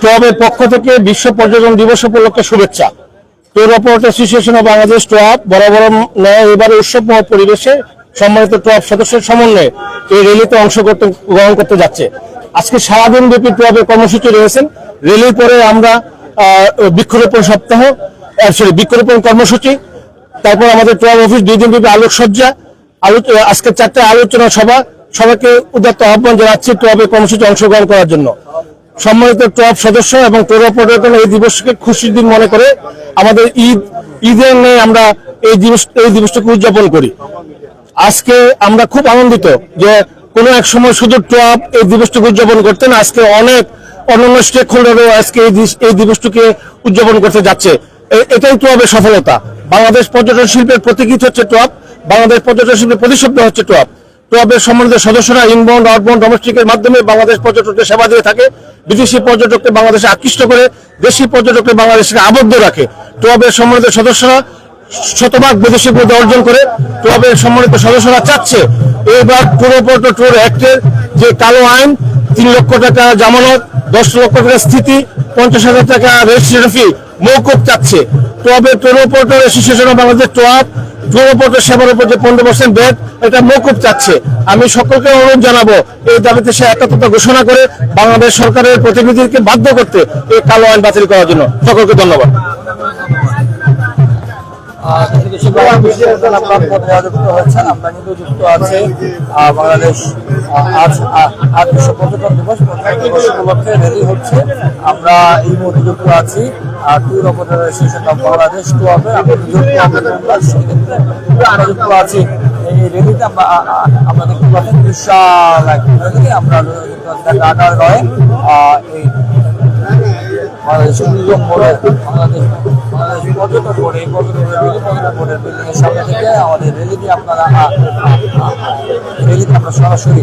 ক্লাবের পক্ষ থেকে বিশ্ব পর্যটন দিবস উপলক্ষে শুভেচ্ছা। Tour operator association of Bangladesh trap বরাবর নয় এবারে উৎসবময় পরিবেশে সম্মানিত ট্রাপ সদস্যের সমন্বয়ে এই র্যালিতে অংশ করতে গ্রহণ করতে যাচ্ছে। আজকে সারাদিন ব্যাপী ট্রাপের কর্মসূচি রয়েছেন র্যালির পরে আমরা বৃক্ষরোপণ সপ্তাহ সরি বৃক্ষরোপণ কর্মসূচি, তারপর আমাদের ট্রাপ অফিস, দুই দিন ব্যাপী আলোকসজ্জা, আলোচ আজকে চারটে আলোচনা সভা সবাইকে উদাত্ত আহ্বান জানাচ্ছি ট্রাপের কর্মসূচি অংশগ্রহণ করার জন্য। সম্মানিত টপ সদস্য এবং ট্যুর অপারেটর এই দিবসকে খুশির দিন মনে করে আমাদের ঈদ, ঈদের নিয়ে আমরা এই দিবস এই দিবসটাকে উদযাপন করি। আজকে আমরা খুব আনন্দিত যে কোনো এক সময় শুধু টপ এই দিবসটাকে উদযাপন করতেন, আজকে অনেক অন্যান্য স্টেক হোল্ডারও আজকে এই দিবসটিকে উদযাপন করতে যাচ্ছে। এটাই টপের সফলতা। বাংলাদেশ পর্যটন শিল্পের প্রতীকীত হচ্ছে টপ বাংলাদেশ পর্যটন শিল্পের প্রতিশব্দ হচ্ছে টপ ক্লাবের সম্মানিত সদস্যরা ইনবাউন্ড আউটবাউন্ড ডোমেস্টিকের মাধ্যমে বাংলাদেশ পর্যটকদের সেবা দিয়ে থাকে। বিদেশি পর্যটককে বাংলাদেশে আকৃষ্ট করে, দেশি পর্যটককে বাংলাদেশকে আবদ্ধ রাখে। ক্লাবের সম্মানিত সদস্যরা শতভাগ বিদেশি মুদ্রা অর্জন করে। ক্লাবের সম্মানিত সদস্যরা চাচ্ছে এবার ট্যুর অপারেটর ট্যুর অ্যাক্টের যে কালো আইন, তিন লক্ষ টাকা জামানত, দশ লক্ষ টাকা স্থিতি, পঞ্চাশ হাজার টাকা রেজিস্ট্রেশন ফি মৌকুব চাচ্ছে। ক্লাবের tour operator association of Bangladesh trap tour operator সেবার উপর যে পনেরো পার্সেন্ট ব্যাট এটা মৌকুব চাচ্ছে। আমি সকলকে অনুরোধ জানাব, এই দাবিতে সে একাত্মতা ঘোষণা করে বাংলাদেশ সরকারের প্রতিনিধিকে বাধ্য করতে এই কালো আইন বাতিল করার জন্য। সকলকে ধন্যবাদ। আমরা কিন্তু যুক্ত আছে। বাংলাদেশ আজ পর্যটন দিবস দিবস উপলক্ষে রেলি হচ্ছে। আমরা এই মুহূর্তে যুক্ত আছি। Tour operator association of Bangladesh আমাদের যুক্ত আমরা সেক্ষেত্রে আমরা যুক্ত আছি। এই রেলিতে আমরা আমরা দেখতে পাচ্ছেন বিশাল এক রেলি আমরা যুক্ত রয়ে এই বাংলাদেশ ট্যুরিজম বোর্ডের বাংলাদেশ বাংলাদেশ সামনে থেকে রেলিটি আপনারা রেলিতে আমরা সরাসরি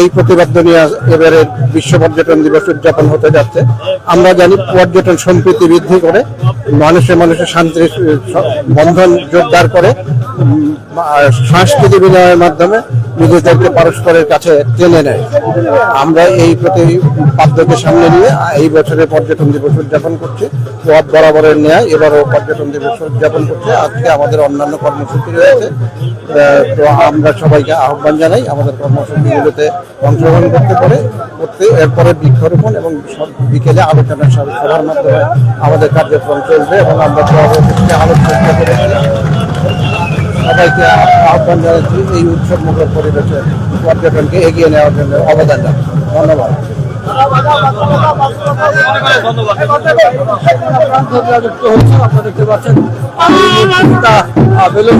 এই প্রতিবাদ্য নিয়ে এবারে বিশ্ব পর্যটন দিবস উদযাপন হতে যাচ্ছে। আমরা জানি পর্যটন সম্প্রীতি বৃদ্ধি করে মানুষের মানুষের শান্তির বন্ধন জোরদার করে সাংস্কৃতিক বিনিময়ের মাধ্যমে নিজেদেরকে পরস্পরের কাছে টেনে নেয়। আমরা এই প্রতিপাদ্যকে সামনে নিয়ে এই বছরে পর্যটন দিবস উদযাপন করছি। বরাবরের ন্যায় এবারও পর্যটন দিবস উদযাপন করছে। আজকে আমাদের অন্যান্য কর্মসূচি রয়েছে। তো আমরা সবাইকে আহ্বান জানাই আমাদের কর্মসূচিগুলোতে অংশগ্রহণ করতে পারে, করতে। এরপরে বৃক্ষরোপণ এবং বিকেলে আলোচনা সভা- সভার মাধ্যমে আমাদের কার্যক্রম চলবে এবং আমরা আলোচনা করেছি সবাইকে আহ্বান জানাচ্ছি এই উৎসব মুখর পরিবেশে পর্যটনকে এগিয়ে নেওয়ার জন্য অবদান রাখছি। ধন্যবাদ। আপনারা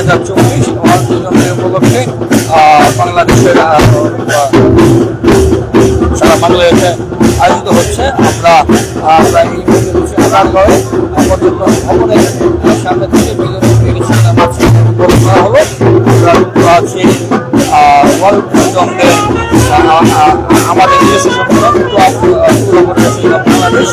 হাজার চব্বিশ ডে উপলক্ষে বাংলাদেশের সারা বাংলাদেশে আয়োজিত হচ্ছে। আমরা আমরা এই আনারগড়ে পর্যটন ভবনের সামনে থেকে মাঝখানে করা আমাদের নিজস্ব সংগঠন বাংলাদেশ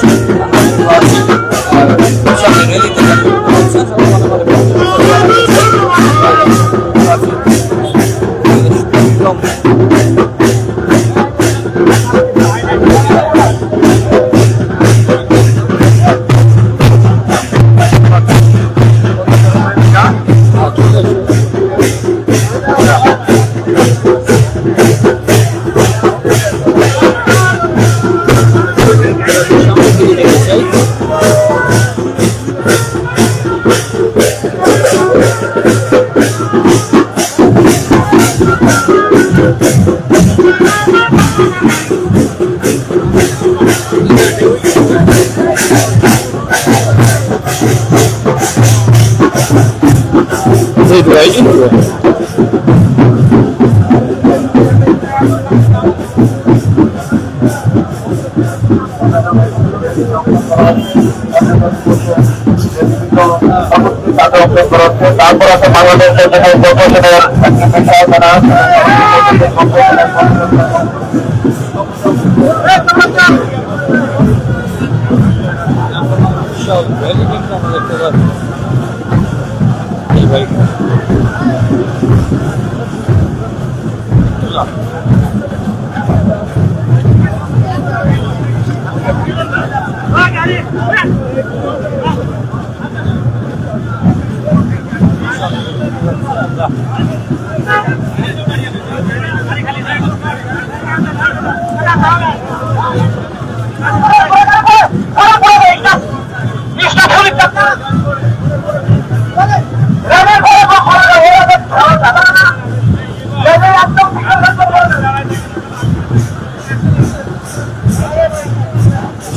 Right? তারপর আছে বাংলাদেশ কর্পোরেশনের সব ভ্যালি কিন্তু আমরা দেখতে পাচ্ছি এই করলাম Gracias.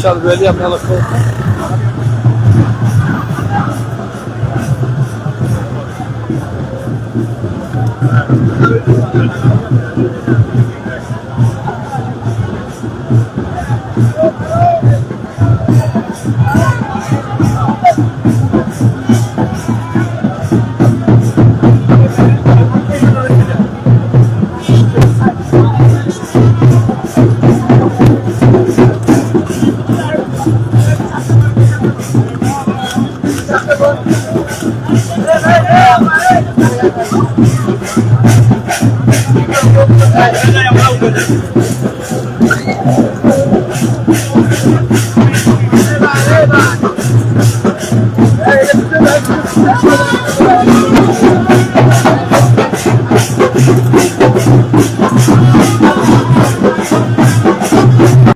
shall really a another. Thank